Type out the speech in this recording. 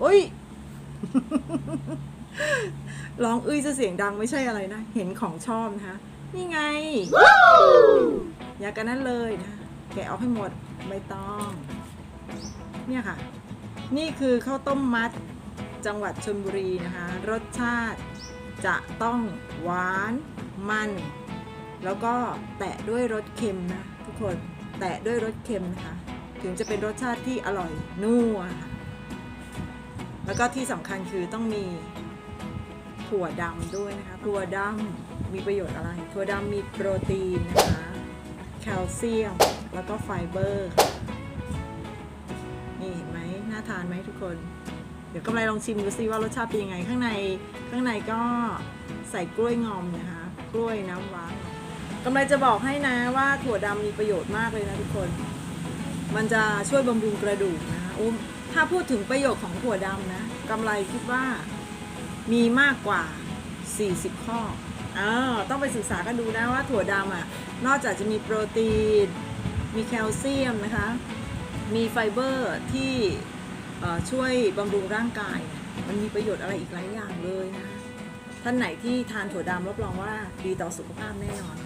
โอ้ยร้องอื้อจะเสียงดังไม่ใช่อะไรนะ เห็นของชอบนะคะนี่ไง อยากกันนั้นเลยนะแกะออกให้หมดไม่ต้อง เนี่ยค่ะ นี่คือข้าวต้มมัดจังหวัดชลบุรีนะคะ รสชาติจะต้องหวานมัน แล้วก็แตะด้วยรสเค็มนะทุกคนแตะด้วยรสเค็มนะคะ ถึงจะเป็นรสชาติที่อร่อยนัวค่ะ แล้วก็ที่สำคัญคือต้องมีถั่วดำด้วยนะคะ ถั่วดำมีประโยชน์อะไร ถั่วดำมีโปรตีนนะคะ แคลเซียม แล้วก็ไฟเบอร์นี่เห็นไหมน่าทานไหมทุกคน เดี๋ยวกำไรลองชิมดูซิว่ารสชาติเป็นยังไง ข้างในข้างในก็ใส่กล้วยงอมนะคะ กล้วยน้ำว้ากำไรจะบอกให้นะว่าถั่วดำมีประโยชน์มากเลยนะทุกคน มันจะช่วยบำรุงกระดูกนะคะอุ้มถ้าพูดถึงประโยชน์ของถั่วดำนะกำไรคิดว่ามีมากกว่า 40 ข้ออ่าต้องไปศึกษากันดูนะว่าถั่วดำอะ นอกจากจะมีโปรตีน มีแคลเซียมนะคะ มีไฟเบอร์ที่ช่วยบำรุงร่างกาย มันมีประโยชน์อะไรอีกหลายอย่างเลยนะ ท่านไหนที่ทานถั่วดำรับรองว่าดีต่อสุขภาพแน่นอน